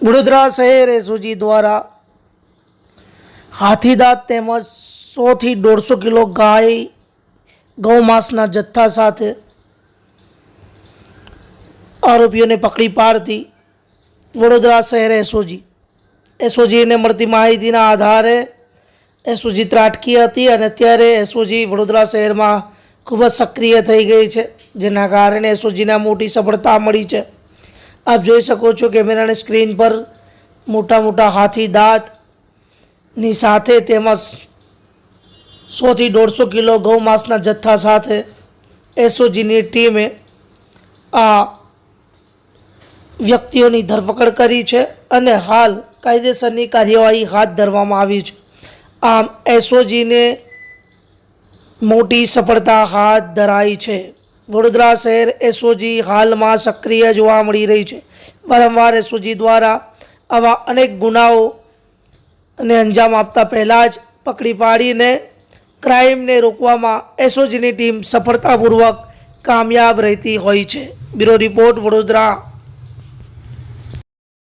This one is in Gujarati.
વડોદરા શહેર એસઓજી દ્વારા હાથીદાંત તેમજ સોથી દોઢસો કિલો ગાય ગૌમાંસના જથ્થા સાથે આરોપીઓને પકડી પાડતી વડોદરા શહેર એસઓજી. એસઓજીને મળતી માહિતીના આધારે એસઓજી ત્રાટકી હતી અને અત્યારે એસઓજી વડોદરા શહેરમાં ખૂબ જ સક્રિય થઈ ગઈ છે, જેના કારણે એસઓજીને મોટી સફળતા મળી છે. આપ જોઈ શકો છો કેમેરાની સ્ક્રીન પર મોટા મોટા હાથી દાંતની સાથે તેમજ સોથી દોઢસો કિલો ગૌમાંસના જથ્થા સાથે એસઓજીની ટીમે આ વ્યક્તિઓની ધરપકડ કરી છે અને હાલ કાયદેસરની કાર્યવાહી હાથ ધરવામાં આવી છે. આમ એસઓજીને મોટી સફળતા હાથ ધરાઈ છે. વડોદરા શહેર એસઓજી હાલમાં સક્રિય જોવા મળી રહી છે. વારંવાર એસઓજી દ્વારા આવા અનેક ગુનાઓ અને અંજામ આપતા પહેલાં જ પકડી પાડીને ક્રાઇમને રોકવામાં એસઓજીની ટીમ સફળતાપૂર્વક કામયાબ રહેતી હોય છે. Bureau report Vadodara.